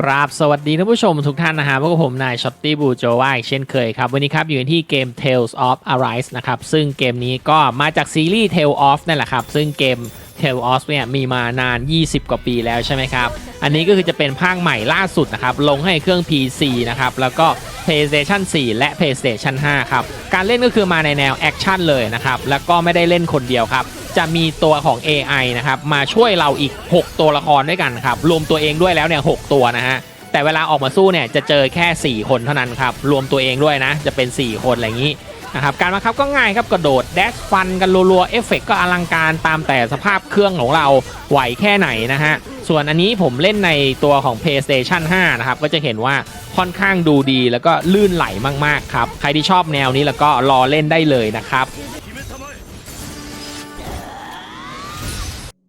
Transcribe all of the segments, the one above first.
ครับสวัสดีท่านผู้ชมทุกท่านนะฮะพวกบผมนายช็อตตี้บูโจว่าอีกเช่นเคยครับ วันนี้ครับอยู่กันที่เกม Tales of Arise นะครับ ซึ่งเกมนี้ก็มาจากซีรีส์ Tales of นั่นแหละครับ ซึ่งเกม Tale of เนี่ยมีมานาน 20 กว่าปีแล้วใช่ไหมครับ อันนี้ก็คือจะเป็นภาคใหม่ล่าสุดนะครับ ลงให้เครื่อง PC นะครับ แล้วก็ PlayStation 4 และ PlayStation 5 ครับ การเล่นก็คือมาในแนวแอคชั่นเลยนะครับแล้วก็ไม่ได้เล่นคนเดียวครับ จะมีตัวของ AI นะครับมาช่วยเราอีก 6 ตัวละครด้วยกันครับรวมตัวเองด้วยแล้วเนี่ย6ตัวนะฮะแต่เวลาออกมาสู้เนี่ยจะเจอแค่ 4 คนเท่านั้นครับรวมตัวเองด้วยนะ จะเป็น 4 คนอะไรอย่างนี้นะครับการบังคับก็ง่ายครับกระโดดแดชฟันกันรัวๆเอฟเฟกก็อลังการตามแต่สภาพเครื่องของเราไหวแค่ไหนนะฮะส่วนอันนี้ผมเล่นในตัวของ PlayStation 5 นะครับ ก็จะเห็นว่าค่อนข้างดูดีแล้วก็ลื่นไหลมากๆครับ ใครที่ชอบแนวนี้แล้วก็รอเล่นได้เลยนะครับ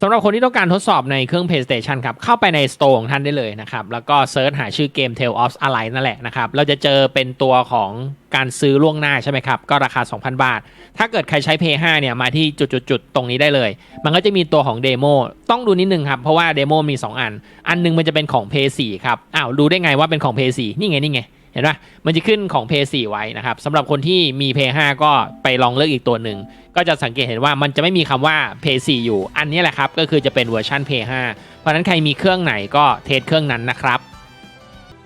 สำหรับคนที่ต้องการทดสอบในเครื่อง PlayStation ครับ เข้าไปใน Store ของท่านได้เลยนะครับ แล้วก็เซิร์ชหาชื่อเกม Tale of Arise นั่นแหละนะครับ เราจะเจอเป็นตัวของการซื้อล่วงหน้าใช่ไหมครับ ก็ราคา 2,000 บาท ถ้าเกิดใครใช้ Play 5เนี่ย มาที่จุดๆ ๆ ตรงนี้ได้เลย มันก็จะมีตัวของเดโมต้องดูนิดนึงครับ เพราะว่าเดโมมี 2 อัน อันหนึงมันจะเป็นของ Play 4ครับ อ้าว รู้ได้ไงว่าเป็นของ Play 4นี่ไง นี่ไง เห็นปะมันจะขึ้นของ p 4ไว้นะครับสำหรับคนที่มี p 5ก็ไปลองเลือกอีกตัวหนึ่ง ก็จะสังเกตเห็นว่ามันจะไม่มีคำว่า p 4อยู่ อันนี้แหละครับ ก็คือจะเป็นเวอร์ชัน p 5เพราะฉะนั้นใครมีเครื่องไหนก็เทสเครื่องนั้นนะครับ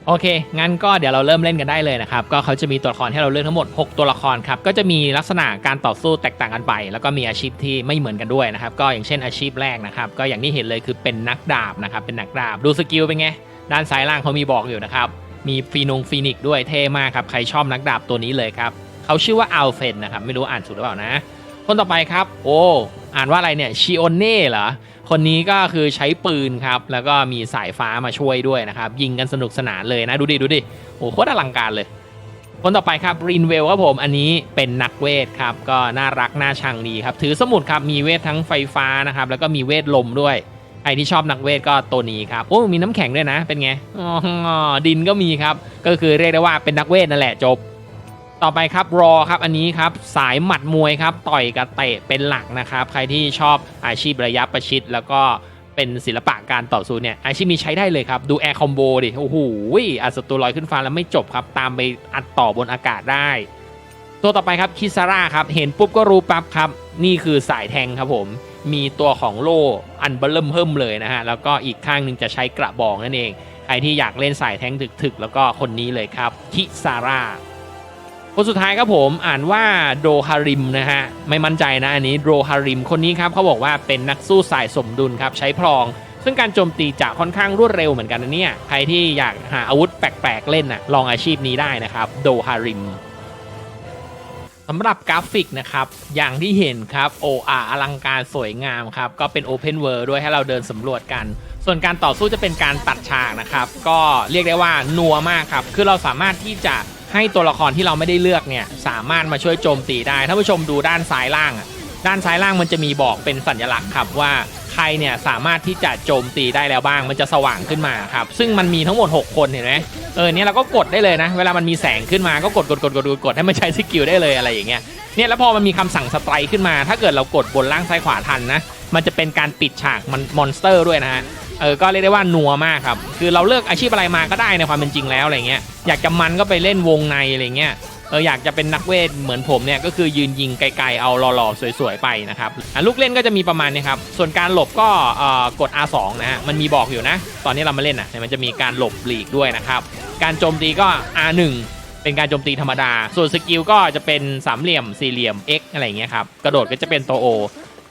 โอเค งั้นก็เดี๋ยวเราเริ่มเล่นกันได้เลยนะครับ ก็เขาจะมีตัวละครให้เราเลือกทั้งหมด 6 ตัวละครครับ ก็จะมีลักษณะการต่อสู้แตกต่างกันไป แล้วก็มีอาชีพที่ไม่เหมือนกันด้วยนะครับ ก็อย่างเช่นอาชีพแรกนะครับ ก็อย่างที่เห็นเลยคือเป็นนักดาบนะครับ เป็นนักดาบ ดูสกิลเป็นไง ด้านซ้ายล่างเขามีบอกอยู่นะครับ มีฟีนงฟีนิกด้วยเท่มากครับ ใครชอบนักดาบตัวนี้เลยครับ เขาชื่อว่าอัลเฟนนะครับ ไม่รู้อ่านถูกหรือเปล่านะ คนต่อไปครับ โอ้ อ่านว่าอะไรเนี่ยชิโอเน่เหรอ คนนี้ก็คือใช้ปืนครับ แล้วก็มีสายฟ้ามาช่วยด้วยนะครับ ยิงกันสนุกสนานเลยนะ ดูดิ ดูดิ โอ้โหโคตรอลังการเลยคนต่อไปครับรินเวลครับผมอันนี้เป็นนักเวทครับ ก็น่ารักน่าชังดีครับ ถือสมุดครับ มีเวททั้งไฟฟ้านะครับ แล้วก็มีเวทลมด้วย ใครที่ชอบนักเวทก็ตัวนี้ครับโอ้มีน้ำแข็งด้วยนะ เป็นไงอ๋อดินก็มีครับ ก็คือเรียกได้ว่าเป็นนักเวทนั่นแหละจบ ต่อไปครับรอครับอันนี้ครับสายหมัดมวยครับต่อยกับเตะเป็นหลักนะครับ ใครที่ชอบอาชีพระยะประชิดแล้วก็เป็นศิลปะการต่อสู้เนี่ยอาชีพนี้ใช้ได้เลยครับ ดูแอร์คอมโบดิโอ้โหอัศตรูลอยขึ้นฟ้าแล้วไม่จบครับ ตามไปอัดต่อบนอากาศได้ ตัวต่อไปครับคิซาร่าครับ เห็นปุ๊บก็รู้ปั๊บครับ นี่คือสายแทงครับผม มีตัวของโล่อันเบลเริ่มเพิ่มเลยนะฮะ แล้วก็อีกข้างหนึ่งจะใช้กระบอกนั่นเอง ใครที่อยากเล่นสายแทงถึกๆ แล้วก็คนนี้เลยครับคิซาร่าคนสุดท้ายครับผมอ่านว่าโดฮาริมนะฮะ ไม่มั่นใจนะอันนี้โดฮาริมคนนี้ครับเขาบอกว่าเป็นนักสู้สายสมดุลครับ ใช้พลอง ซึ่งการโจมตีจะค่อนข้างรวดเร็วเหมือนกันนะเนี่ย ใครที่อยากหาอาวุธแปลกๆเล่นนะลองอาชีพนี้ได้นะครับโดฮาริม สำหรับกราฟิกนะครับ อย่างที่เห็นครับโออาอลังการสวยงามครับ ก็เป็น Open World ด้วยให้เราเดินสำรวจกัน ส่วนการต่อสู้จะเป็นการตัดฉากนะครับ ก็เรียกได้ว่านัวมากครับ คือเราสามารถที่จะให้ตัวละครที่เราไม่ได้เลือกเนี่ยสามารถมาช่วยโจมตีได้ถ้านผู้ชมดูด้านซ้ายล่าง ด้านซ้ายล่างมันจะมีบอกเป็นสัญลักษณ์ครับว่า ใครเนี่ยสามารถที่จะโจมตีได้แล้วบ้าง มันจะสว่างขึ้นมาครับซึ่งมันมีทั้งหมด 6 คนเห็นไหมเออเนี่ยเราก็กดได้เลยนะ เวลามันมีแสงขึ้นมาก็กดกดกดกดกดกดให้มันใช้สกิลได้เลยอะไรอย่างเงี้ยเนี่ยแล้วพอมันมีคำสั่งสไตร์ขึ้นมา ถ้าเกิดเรากดบนล่างซ้ายขวาทันนะ มันจะเป็นการปิดฉากมันมอนสเตอร์ด้วยนะฮะเออก็เรียกได้ว่านัวมากครับ คือเราเลือกอาชีพอะไรมาก็ได้ในความเป็นจริงแล้วอะไรเงี้ย อยากจะมันก็ไปเล่นวงในอะไรเงี้ย เอออยากจะเป็นนักเวทเหมือนผมเนี่ยก็คือยืนยิงไกลๆเอาหล่อๆสวยๆไปนะครับอะลูกเล่นก็จะมีประมาณนี้ครับส่วนการหลบก็เอ่อกด R2 นะฮะมันมีบอกอยู่นะ ตอนนี้เรามาเล่นอะเนี่ยมันจะมีการหลบหลีกด้วยนะครับการโจมตีก็ R1 เป็นการโจมตีธรรมดา ส่วนสกิลก็จะเป็นสามเหลี่ยมสี่เหลี่ยม X อะไรเงี้ยครับ กระโดดก็จะเป็นตัว O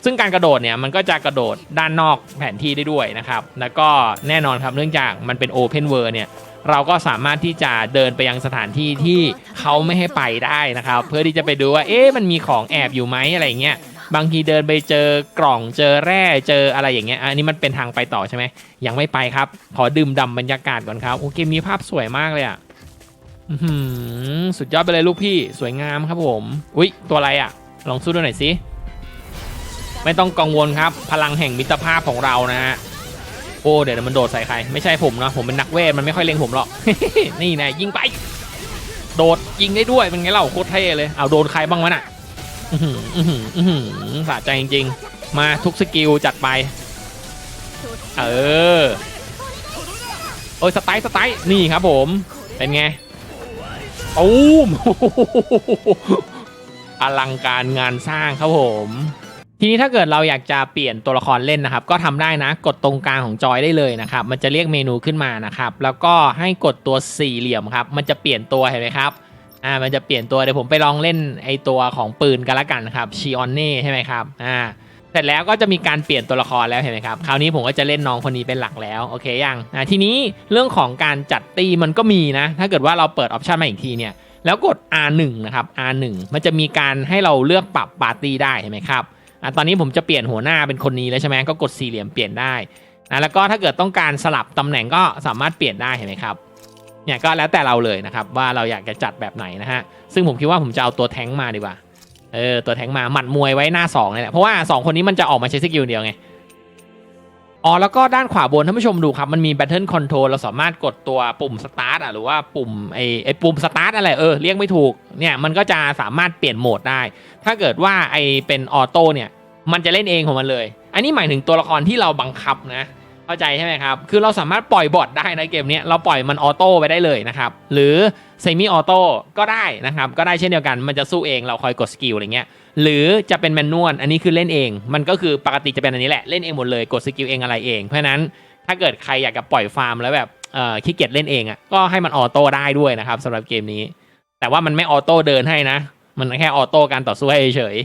ซึ่งการกระโดดเนี่ยมันก็จะกระโดดด้านนอกแผนที่ได้ด้วยนะครับ แล้วก็แน่นอนครับเนื่องจากมันเป็น Open World เนี่ย เราก็สามารถที่จะเดินไปยังสถานที่ที่เขาไม่ให้ไปได้นะครับ เพื่อที่จะไปดูว่าเอ๊ะมันมีของแอบอยู่ไหมอะไรเงี้ยบางทีเดินไปเจอกล่องเจอแร่เจออะไรอย่างเงี้ยอันนี้มันเป็นทางไปต่อใช่ไหมยังไม่ไปครับ ขอดื่มด่ำบรรยากาศก่อนครับโอเคมีภาพสวยมากเลยอะสุดยอดไปเลยลูกพี่สวยงามครับผม อุ๊ยตัวอะไรอะ ลองสู้ดูหน่อยสิไม่ต้องกังวลครับ พลังแห่งมิตรภาพของเรานะฮะ โอ้เดี๋ยวมันโดดใส่ใคร ไม่ใช่ผมนะผมเป็นนักเวทมันไม่ค่อยเล็งผมหรอก นี่นะยิงไป โดดยิงได้ด้วยเป็นไงเล่าโคตรเท่เลยเอาโดนใครบ้างวะน่ะอื้อหืออื้อหืออื้อหือสะใจจริงๆ มาทุกสกิลจัดไป เออโอ้ยสไตล์สไตล์นี่ครับผม เป็นไงตูมอลังการงานสร้างครับผม ทีนี้ถ้าเกิดเราอยากจะเปลี่ยนตัวละครเล่นนะครับ ก็ทำได้นะกดตรงกลางของจอยได้เลยนะครับ มันจะเรียกเมนูขึ้นมานะครับ แล้วก็ให้กดตัวสี่เหลี่ยมครับมันจะเปลี่ยนตัวเห็นไหมครับอ่ามันจะเปลี่ยนตัวเดี๋ยวผมไปลองเล่นไอตัวของปืนกันละกันครับชิออนเน่ใช่ไหมครับอ่าเสร็จแล้วก็จะมีการเปลี่ยนตัวละครแล้วเห็นไหมครับ คราวนี้ผมก็จะเล่นน้องคนนี้เป็นหลักแล้วโอเคยังอ่าทีนี้เรื่องของการจัดตีมันก็มีนะ ถ้าเกิดว่าเราเปิดออปชันมาอีกทีเนี่ยแล้วกด R1 นะครับ R1 มันจะมีการให้เราเลือกปรับปาร์ตี้ได้เห็นไหมครับ อะตอนนี้ผมจะเปลี่ยนหัวหน้าเป็นคนนี้แล้วใช่ไหมก็กดสี่เหลี่ยมเปลี่ยนได้นะแล้วก็ถ้าเกิดต้องการสลับตำแหน่งก็สามารถเปลี่ยนได้เห็นไหมครับเนี่ยก็แล้วแต่เราเลยนะครับว่าเราอยากจะจัดแบบไหนนะฮะซึ่งผมคิดว่าผมจะเอาตัวแท้งมาดีกว่าเออตัวแท้งมาหมัดมวยไว้หน้า2นี่แหละเพราะว่า 2 คนนี้มันจะออกมาใช้สกิลเดียวไง อ๋อแล้วก็ด้านขวาบนท่านผู้ชมดูครับ มันมี Battle Control เราสามารถกดตัวปุ่ม Start อะหรือว่าปุ่มไอไอปุ่ม Start อะไรเออเรียกไม่ถูกเนี่ยมันก็จะสามารถเปลี่ยนโหมดได้ ถ้าเกิดว่าไอเป็นออโต้เนี่ยมันจะเล่นเองของมันเลย อันนี้หมายถึงตัวละครที่เราบังคับนะ เข้าใจใช่ไหมครับ คือเราสามารถปล่อยบอทได้ในเกมนี้เราปล่อยมันออโต้ไปได้เลยนะครับ หรือเซมิออโต้ก็ได้นะครับ ก็ได้เช่นเดียวกัน มันจะสู้เองเราคอยกดสกิลอะไรเงี้ย หรือจะเป็นแมนนวลอันนี้คือเล่นเอง มันก็คือปกติจะเป็นอันนี้แหละเล่นเองหมดเลยกดสกิลเองอะไรเอง เพราะนั้นถ้าเกิดใครอยากจะปล่อยฟาร์มแล้วแบบขี้เกียจเล่นเองอะก็ให้มันออโต้ได้ด้วยนะครับสำหรับเกมนี้ แต่ว่ามันไม่ออโต้เดินให้นะ มันแค่ออโต้การต่อสู้ให้เฉย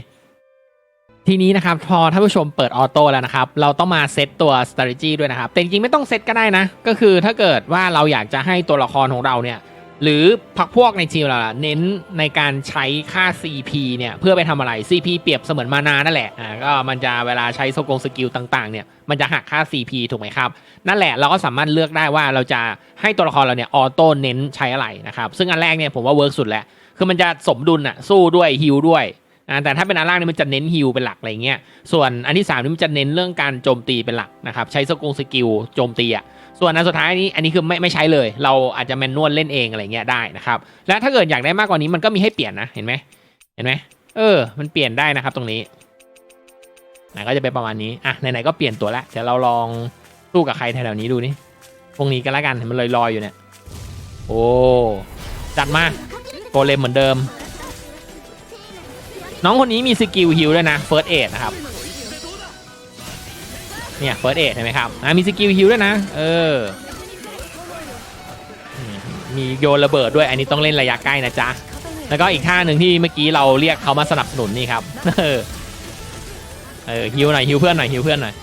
ทีนี้นะครับพอท่านผู้ชมเปิดออโต้แล้วนะครับ เราต้องมาเซตตัว strategy ด้วยนะครับ แต่จริงๆไม่ต้องเซตก็ได้นะ ก็คือถ้าเกิดว่าเราอยากจะให้ตัวละครของเราเนี่ย หรือพักพวกในทีมเราเน้นในการใช้ค่า CP เนี่ยเพื่อไปทำอะไร CP เปรียบเสมือนมานานั่นแหละอ่าก็มันจะเวลาใช้สกงสกิลต่างๆเนี่ยมันจะหักค่า CP ถูกไหมครับ นั่นแหละเราก็สามารถเลือกได้ว่าเราจะให้ตัวละครเราเนี่ยออโต้เน้นใช้อะไรนะครับ ซึ่งอันแรกเนี่ยผมว่าเวิร์กสุดแหล้วคือมันจะสมดุลอะสู้ด้วยฮิลด้วยอ่าแต่ถ้าเป็นอันล่างนี่มันจะเน้นฮิลเป็นหลักอะไรเงี้ย ส่วนอันที่3นี่มันจะเน้นเรื่องการโจมตีเป็นหลักนะครับ ใช้สกงสกิลโจมตีอะ ส่วนอันสุดท้ายนี้อันนี้คือไม่ไม่ใช้เลย เราอาจจะแมนนวลเล่นเองอะไรเงี้ยได้นะครับ และถ้าเกิดอยากได้มากกว่านี้มันก็มีให้เปลี่ยนนะเห็นไหมเห็นไหมเออ มันเปลี่ยนได้นะครับตรงนี้นะก็จะเป็นประมาณนี้อะไหนๆก็เปลี่ยนตัวแล้วเดี๋ยวเราลองสู้กับใครแถวๆนี้ดูนี่พวกนี้กันแล้วกันเห็นมันลอยๆอยู่เนี่ยโอ้จัดมาโกเลมเหมือนเดิม น้องคนนี้มีสกิลฮิลด้วยนะเฟิร์สเอนะครับ เนี่ยเฟิร์สเอเห็นไหมครับอ่ามีสกิลฮิลด้วยนะ เออ มีโยนระเบิดด้วย อันนี้ต้องเล่นระยะใกล้นะจ๊ะ แล้วก็อีกท่าหนึ่งที่เมื่อกี้เราเรียกเขามาสนับสนุนนี่ครับ เออ เออฮิวหน่อยฮิวเพื่อนหน่อยฮิวเพื่อนหน่อย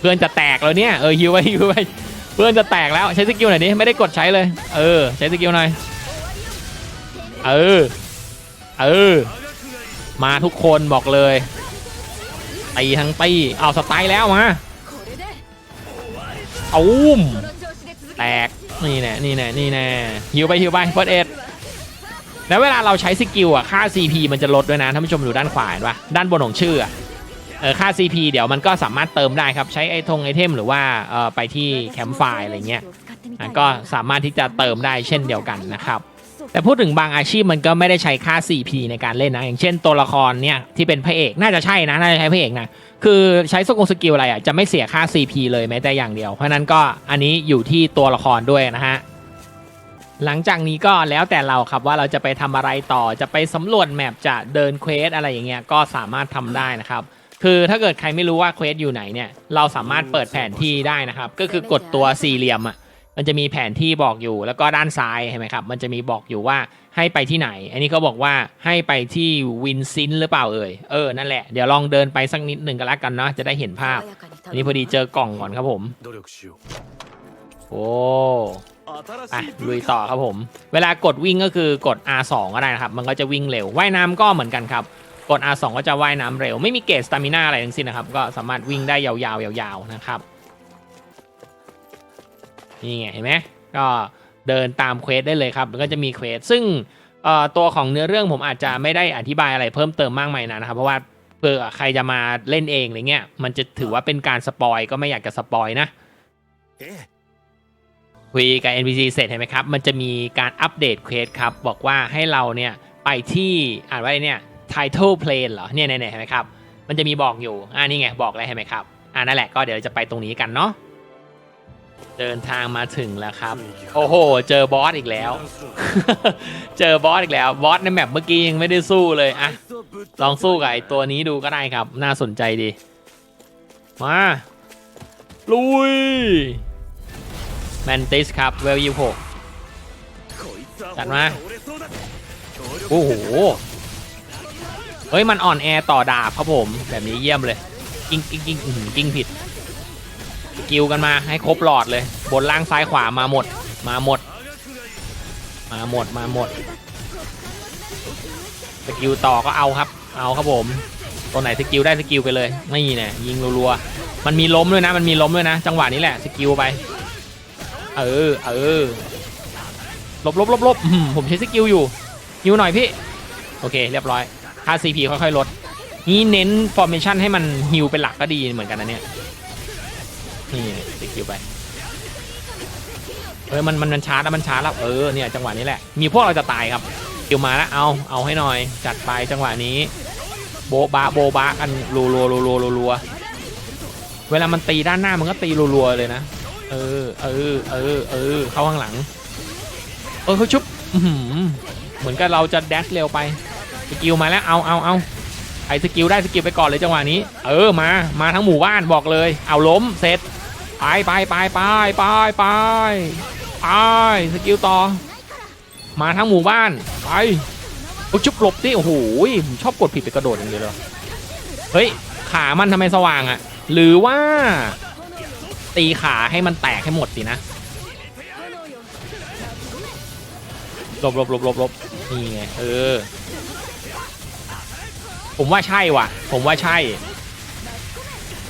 เพื่อนจะแตกแล้วเนี่ย เออฮิวไปฮิวไปเพื่อนจะแตกแล้วใช้สกิลหน่อยดิไม่ได้กดใช้เลย เออ ใช้สกิลหน่อย เออ เออ มาทุกคนบอกเลยตีทั้งตีเอาสไตล์แล้วมา เอาอุ้มแตกนี่แน่นี่แน่นี่แน่ฮิวไปฮิวไปเฟิร์สเอ็ดแล้วเวลาเราใช้สกิลอะค่า CP มันจะลดด้วยนะท่านผู้ชมดูด้านขวาเห็นปะด้านบนของชื่อเออค่า CP เดี๋ยวมันก็สามารถเติมได้ครับ ใช้ไอทงไอเทมหรือว่าเออไปที่แคมป์ไฟอะไรเงี้ยก็สามารถที่จะเติมได้เช่นเดียวกันนะครับ แต่พูดถึงบางอาชีพมันก็ไม่ได้ใช้ค่า CP ในการเล่นนะ อย่างเช่นตัวละครเนี่ยที่เป็นพระเอกน่าจะใช่นะน่าจะใช้พระเอกนะคือใช้สกงสกิลอะไรอะจะไม่เสียค่า CP เลยแม้แต่อย่างเดียว เพราะฉะนั้นก็อันนี้อยู่ที่ตัวละครด้วยนะฮะหลังจากนี้ก็แล้วแต่เราครับว่าเราจะไปทำอะไรต่อจะไปสำรวจแมปจะเดินเควสอะไรอย่างเงี้ยก็สามารถทำได้นะครับ คือถ้าเกิดใครไม่รู้ว่าเควสอยู่ไหนเนี่ยเราสามารถเปิดแผนที่ได้นะครับ ก็คือกดตัวสี่เหลี่ยมอะ มันจะมีแผนที่บอกอยู่แล้วก็ด้านซ้ายใช่ไหมครับมันจะมีบอกอยู่ว่าให้ไปที่ไหน อันนี้ก็บอกว่าให้ไปที่วินซินหรือเปล่าเอ่ยเออนั่นแหละเดี๋ยวลองเดินไปสักนิดหนึ่งก็แล้วกันเนาะจะได้เห็นภาพ อันนี้พอดีเจอกล่องก่อนครับผมโอ้อะลุยต่อครับผม เวลากดวิ่งก็คือกด R2 ก็ได้นะครับ มันก็จะวิ่งเร็ว ว่ายน้ำก็เหมือนกันครับ กด R2 ก็จะว่ายน้ำเร็ว ไม่มีเกจสตามิน่าอะไรทั้งสิ้นนะครับ ก็สามารถวิ่งได้ยาวๆยาวๆนะครับ นี่ไงเห็นไหมก็เดินตามเควสได้เลยครับแล้วก็จะมีเควสซึ่งเอ่อตัวของเนื้อเรื่องผมอาจจะไม่ได้อธิบายอะไรเพิ่มเติมมากมายนะนะครับเพราะว่าเผื่อใครจะมาเล่นเองอะไรเงี้ยมันจะถือว่าเป็นการสปอยก็ไม่อยากจะสปอยนะええคุยกับ NPC เสร็จเห็นไหมครับ มันจะมีการอัปเดตเควสครับ บอกว่าให้เราเนี่ยไปที่อ่านว่าอะไรเนี่ย title plane เหรอเนี่ยเนี่ยเนี่ยเห็นไหมครับ มันจะมีบอกอยู่อ่านี่ไงบอกแล้วเห็นไหมครับอ่านั่นแหละก็เดี๋ยวจะไปตรงนี้กันเนาะ เดินทางมาถึงแล้วครับ โอ้โห เจอบอสอีกแล้ว เจอบอสอีกแล้ว บอสในแมปเมื่อกี้ยังไม่ได้สู้เลยอะลองสู้กับไอตัวนี้ดูก็ได้ครับ น่าสนใจดี มา ลุย แมนติสครับ เวลยี่หกจัดมา โอ้โห เฮ้ย มันอ่อนแอต่อดาบครับผม แบบนี้เยี่ยมเลย กิ้งกิ้งกิ้งอื้อหือกิ้งผิด สกิลกันมาให้ครบหลอดเลย บนล่างซ้ายขวามาหมด มาหมด มาหมดมาหมดสกิลต่อก็เอาครับ เอาครับผม ตัวไหนสกิลได้สกิลไปเลยไม่มีเนี่ยยิงรัวๆมันมีล้มด้วยนะ มันมีล้มด้วยนะ จังหวะนี้แหละสกิลไป เออเออลบลบลบลบผมใช้สกิลอยู่ยิวหน่อยพี่ โอเค เรียบร้อยค่า CP ค่อยๆลดนี่เน้น formation ให้มันฮิวเป็นหลักก็ดีเหมือนกันนะเนี่ย นี่สกิลไปเออมันมันมันชาร์จแล้วมันชาร์จแล้วเออเนี่ยจังหวะนี้แหละมีพวกเราจะตายครับคิวมาแล้วเอาเอาให้หน่อย จัดไปจังหวะนี้ โบบะโบบะกันรัวรัวรัวรัวรัวเวลามันตีด้านหน้ามันก็ตีรัวรัวเลยนะเออเออเออเออเข้าข้างหลัง เออเขาชุบเหมือนกับเราจะแดชเร็วไปสกิลมาแล้วเอาเอาเอาไอสกิลได้สกิลไปก่อนเลยจังหวะนี้ เออมามาทั้งหมู่บ้านบอกเลย เอาล้มเสร็จ ไปไปไปไปไปไปไปสกิลต่อ มาทั้งหมู่บ้าน ไปโอ้ชุบหลบดิโอ้โหผมชอบกดผิดไปกระโดดอย่างเดียวเลยเฮ้ย ขามันทำไมสว่างอะหรือว่า ตีขาให้มันแตกให้หมดสินะหลบหลบหลบหลบหลบนี่ไงเออ ผมว่าใช่ว่ะ ผมว่าใช่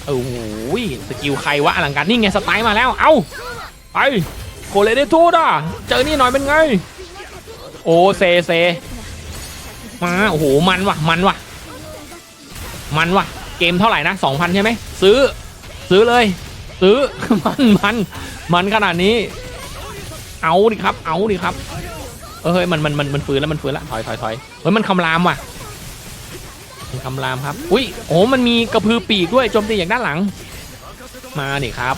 โอ้โหสกิลใครวะอลังการนี่ไงสไตล์มาแล้ว เอาไปโคเลเดทูดอะเจอนี่หน่อยเป็นไง โอ้เซเซมาโอ้โหมันว่ะมันว่ะ มันว่ะ เกมเท่าไหร่นะสองพันใช่ไหมซื้อ ซื้อเลย ซื้อมันมันมันขนาดนี้ เอาดิครับ เอาดิครับเออเฮ้ยมันมันมันมันฟื้นแล้วมันฟื้นแล้วถอยถอยถอยเฮ้ยมันคำรามว่ะ คำรามครับอุ้ยโอ้มันมีกระพือปีกด้วยโจมตีอย่างด้านหลัง มานี่ครับ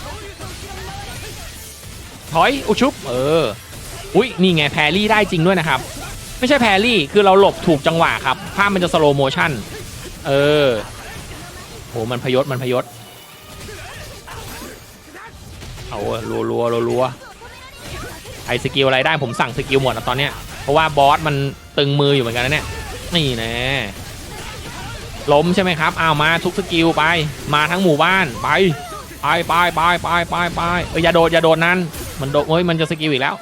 ถอยอุชุบเอออุ้ยนี่ไงแพรรี่ได้จริงด้วยนะครับ ไม่ใช่แพรรี่คือเราหลบถูกจังหวะครับภาพมันจะสโลโมชั่นเออโหมันพยศมันพยศเอารัวรัวรัวรัวไอสกิลอะไรได้ผมสั่งสกิลหมดแล้วตอนเนี้ยเพราะว่าบอสมันตึงมืออยู่เหมือนกันนะเนี่ยนี่นะ ล้มใช่ไหมครับเอามาทุกสกิลไป มาทั้งหมู่บ้านไปไปไปไปไปไปไปเอยอย่าโดดอย่าโดดนั้นมันโดดเฮ้ยมันจะสกิลอีกแล้ว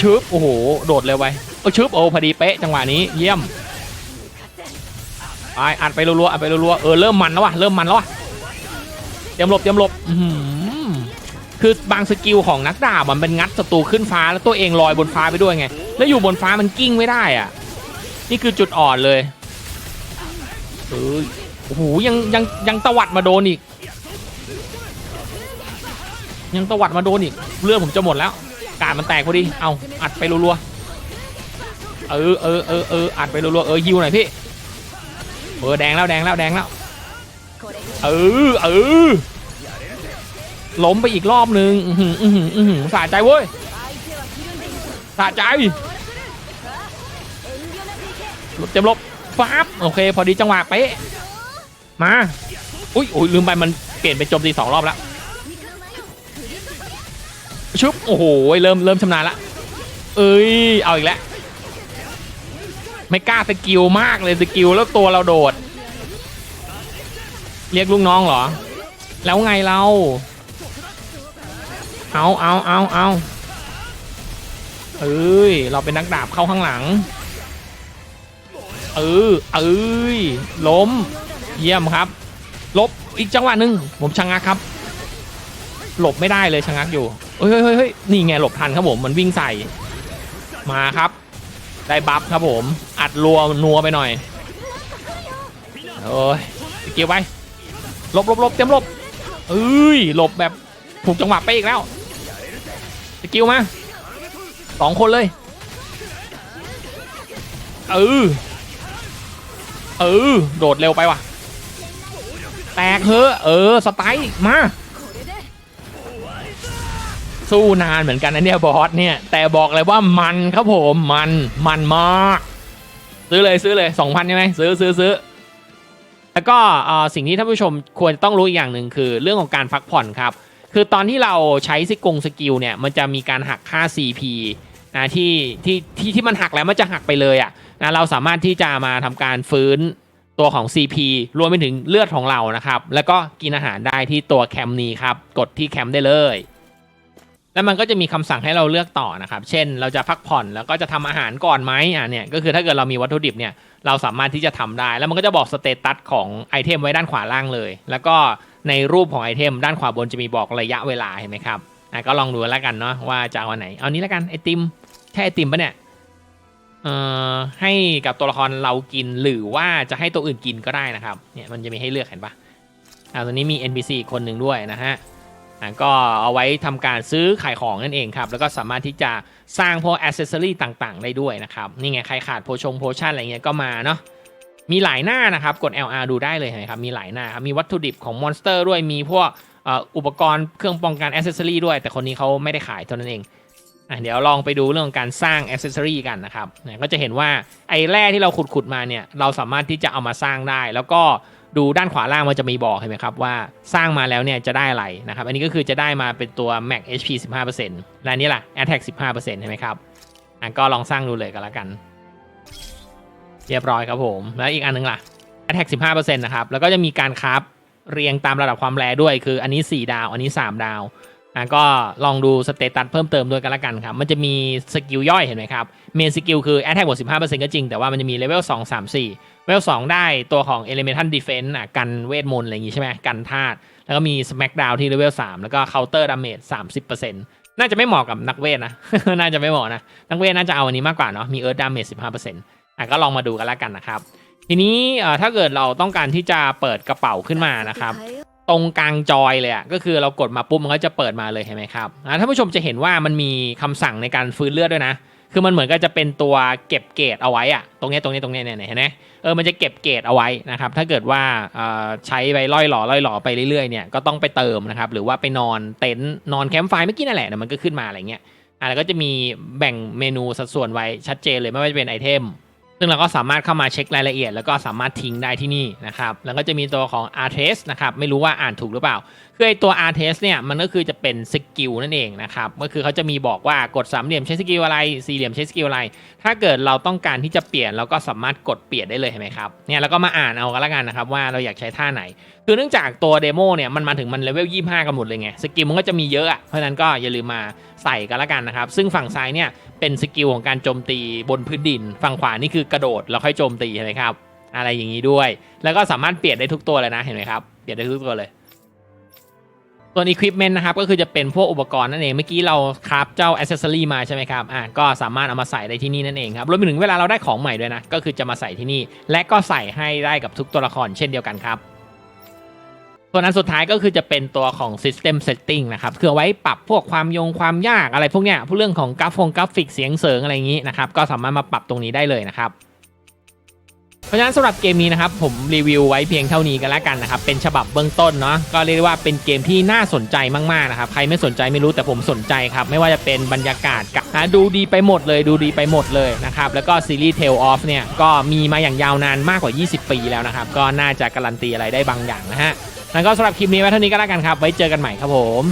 ชึบโอ้โหโดดเร็วไปโอ้ชึบโอ้พอดีเป๊ะจังหวะนี้เยี่ยมไปอัดไปรัวๆอัดไปรัวๆเออเริ่มมันแล้ววะเริ่มมันแล้ววะเตรียมหลบเตรียมหลบคือบางสกิลของนักดาบมันเป็นงัดศัตรูขึ้นฟ้าแล้วตัวเองลอยบนฟ้าไปด้วยไง แล้วอยู่บนฟ้ามันกิ้งไม่ได้อะ นี่คือจุดอ่อนเลย เออโอ้โหยังยังยังตวัดมาโดนอีก ยังตวัดมาโดนอีกเลือดผมจะหมดแล้ว กาดมันแตกพอดีเอาอัดไปรัวๆเออเออเออเอออัดไปรัวๆเออฮิวหน่อยพี่เออแดงแล้วแดงแล้วแดงแล้วเออเออล้มไปอีกรอบนึงอื้อหืออื้อหืออือหือสะใจเว้ยสะใจลบเต็มลบ ฟับโอเค พอดีจังหวะเป๊ะมาอุ้ยอุ้ยลืมไปมันเปลี่ยนเป็นโจมตีสองรอบแล้วชุบโอ้โหเริ่มเริ่มชำนาญละเอ้ยเอาอีกแล้วไม่กล้าสกิลมากเลยสกิลแล้วตัวเราโดด เรียกลูกน้องเหรอ แล้วไงเราเอาเอาเอาเอาเอ้ยเราเป็นนักดาบเข้าข้างหลัง เออเอ้ยล้ม เยี่ยมครับ ลบอีกจังหวะหนึ่งผมชะงักครับ หลบไม่ได้เลยชะงักอยู่เฮ้ยเฮ้ยเฮ้ยนี่ไงหลบทันครับผมมันวิ่งใส่มาครับ ได้บัฟครับผม อัดรัวนัวไปหน่อยโอ้ยสกิลไปหลบหลบหลบเต็มหลบเอ้ยหลบแบบถูกจังหวะไปอีกแล้วสกิลมาสองคนเลยเออ เออ โดดเร็วไปว่ะ แตกเฮ้อะเออ สไตล์มา สู้นานเหมือนกันนะเนี่ยบอสเนี่ย แต่บอกเลยว่ามันครับผมมันมันมาก ซื้อเลยซื้อเลย2,000ใช่ไหมซื้อซื้อซื้อแล้วก็อ่อสิ่งที่ท่านผู้ชมควรต้องรู้อีกอย่างหนึ่งคือเรื่องของการพักผ่อนครับ คือตอนที่เราใช้สกงสกิลเนี่ยมันจะมีการหักค่า CP นะที่ที่ที่ที่มันหักแล้วมันจะหักไปเลยอะ่ะ นะเราสามารถที่จะมาทำการฟื้นตัวของ CP รวมไปถึงเลือดของเรานะครับ แล้วก็กินอาหารได้ที่ตัวแคมนี้ครับ กดที่แคมได้เลย แล้วมันก็จะมีคำสั่งให้เราเลือกต่อนะครับ เช่น เราจะพักผ่อนแล้วก็จะทำอาหารก่อนไหมอะเนี่ย ก็คือถ้าเกิดเรามีวัตถุดิบเนี่ย เราสามารถที่จะทำได้ แล้วมันก็จะบอกสเตตัสของไอเทมไว้ด้านขวาล่างเลย แล้วก็ในรูปของไอเทมด้านขวาบนจะมีบอกระยะเวลาเห็นไหมครับ อะก็ลองดูแล้วกันเนาะว่าจะเอาอันไหน เอานี้แล้วกันไอติม ใช่ไอติมปะเนี่ย เอ่อให้กับตัวละครเรากินหรือว่าจะให้ตัวอื่นกินก็ได้นะครับเนี่ยมันจะมีให้เลือกเห็นปะอ่าตัวนี้มี NPC อีกคนหนึ่งด้วยนะฮะอะก็เอาไว้ทำการซื้อขายของนั่นเองครับ แล้วก็สามารถที่จะสร้างพวกอ c เซอรี่ต่างๆ ได้ด้วยนะครับ นี่ไงใครขาดโพชงโพชั่นอะไรเงี้ยก็มาเนาะมีหลายหน้านะครับ กด LR ดูได้เลยเห็นไหมครับ มีหลายหน้าครับ มีวัตถุดิบของมอนสเตอร์ด้วย มีพวกอ่ออุปกรณ์เครื่องป้องกันอ c เซสซอรี่ด้วย แต่คนนี้เขาไม่ได้ขายเท่านั้นเอง อะเดี๋ยวลองไปดูเรื่องของการสร้างอ c เซสซอรี่กันนะครับเนี่ยก็จะเห็นว่าไอ้แร่ที่เราขุดๆมาเนี่ยเราสามารถที่จะเอามาสร้างได้ แล้วก็ดูด้านขวาล่างมันจะมีบอกเห็นไหมครับว่าสร้างมาแล้วเนี่ยจะได้อะไรนะครับ อันนี้ก็คือจะได้มาเป็นตัว Max HP 15%และนี่ล่ะ Attack 15%เห็นไหมครับอะก็ลองสร้างดูเลยกันแล้วกัน เรียบร้อยครับผม แล้วอีกอันนึงล่ะ Attack 15%นะครับแล้วก็จะมีการคราฟเรียงตามระดับความแรงด้วยคืออันนี้ 4 ดาว อันนี้ 3 ดาว อะก็ลองดูสเตตัสเพิ่มเติมด้วยกันล้วกันครับ มันจะมีสกิลย่อยเห็นไหมครับ เมนสกิลคือ Attack บวก15%ก็จริง แต่ว่ามันจะมีเลเวล2 3 4เลเวล2ได้ตัวของ Elemental Defense อะกันเวทมนต์อะไรอย่างงี้ใช่ไหมกันธาตุแล้วก็มี Smackdown ที่เลเวล3แล้วก็ Counter Damage 30%น่าจะไม่เหมาะกับนักเวทนะ น่าจะไม่เหมาะนะ นักเวทน่าจะเอาอันนี้มากกว่าเนาะ มี Earth Damage 15%อะก็ลองมาดูกันล้วกันนะครับ ทีนี้ถ้าเกิดเราต้องการที่จะเปิดกระเป๋าขึ้นมานะครับ ตรงกลางจอยเลยอะก็คือเรากดมาปุ๊บมันก็จะเปิดมาเลยเห็นไหมครับอ่าท่านผู้ชมจะเห็นว่ามันมีคำสั่งในการฟื้นเลือดด้วยนะ คือมันเหมือนกับจะเป็นตัวเก็บเกรดเอาไว้อะตรงเนี้ยตรงนี้ตรงเนี้ยเนี่ยเห็นไหมเออมันจะเก็บเกรดเอาไว้นะครับ ถ้าเกิดว่าเอ่อใช้ไปล่อยหล่อล่อยหล่อไปเรื่อยๆเนี่ยก็ต้องไปเติมนะครับหรือว่าไปนอนเต็นท์นอนแคมป์ไฟเมื่อกี้นั่นแหละเดี๋ยมันก็ขึ้นมาอะไรเงี้ยอ่าแล้วก็จะมีแบ่งเมนูสัดส่วนไว้ชัดเจนเลยไม่ว่าจะเป็นไอเทม ซึ่งเราก็สามารถเข้ามาเช็ครายละเอียด แล้วก็สามารถทิ้งได้ที่นี่นะครับ แล้วก็จะมีตัวของ r t e s นะครับ ไม่รู้ว่าอ่านถูกหรือเปล่า คือไอตัว r t e s เนี่ย มันก็คือจะเป็นสกิลนั่นเองนะครับ ก็คือเขาจะมีบอกว่ากดสามเหลี่ยมใช้สกิลอะไร สี่เหลี่ยมใช้สกิลอะไร ถ้าเกิดเราต้องการที่จะเปลี่ยนเราก็สามารถกดเปลี่ยนได้เลยเห็นไหมครับ เนี่ยแล้วก็มาอ่านเอากันละกันนะครับว่าเราอยากใช้ท่าไหน คือเนื่องจากตัวเดโมเนี่ยมันมาถึงมันเลเวล25 กันหมดเลยไง สกิลมันก็จะมีเยอะอะเพราะฉะนั้นก็อย่าลืมมาใส่กันละกันนะครับ ซึ่งฝั่งซ้ายเนี่ยเป็นสกิลของการโจมตีบนพื้นดิน ฝั่งขวานี่คือกระโดดแล้วค่อยโจมตีเห็นไหมครับ อะไรอย่างนี้ด้วย แล้วก็สามารถเปลี่ยนได้ทุกตัวเลยนะเห็นไหมครับเปลี่ยนได้ทุกตัวเลย ส่วน equipment นะครับก็คือจะเป็นพวกอุปกรณ์นั่นเองเมื่อกี้เราคราฟเจ้าอ c c e s s o r y มาใช่ไหมครับอ่าก็สามารถเอามาใส่ได้ที่นี่นั่นเองครับรวมไปถึงเวลาเราได้ของใหม่ด้วยนะก็คือจะมาใส่ที่นี่ และก็ใส่ให้ได้กับทุกตัวละครเช่นเดียวกันครับ ส่วนอันสุดท้ายก็คือจะเป็นตัวของ System Setting นะครับคือเอาไว้ปรับพวกความยงความยากอะไรพวกเนี้ยพวกเรื่องของกราฟงกราฟิกเสียงเสริงอะไรอย่างนี้นะครับ ก็สามารถมาปรับตรงนี้ได้เลยนะครับ เพราะฉะนั้นสำหรับเกมนี้นะครับ ผมรีวิวไว้เพียงเท่านี้กันแล้วกันนะครับ เป็นฉบับเบื้องต้นเนาะก็เรียกว่าเป็นเกมที่น่าสนใจมากๆนะครับ ใครไม่สนใจไม่รู้แต่ผมสนใจครับ ไม่ว่าจะเป็นบรรยากาศกับอะดูดีไปหมดเลยดูดีไปหมดเลยนะครับแล้วก็ซีรีส์ Tale of เนี่ยก็มีมาอย่างยาวนานมากกว่า 20 ปีแล้วนะครับก็น่าจะการันตีอะไรได้บางอย่างนะฮะ แล้วก็สำหรับคลิปนี้ไว้เท่านี้ก็แล้วกันครับ ไว้เจอกันใหม่ครับผม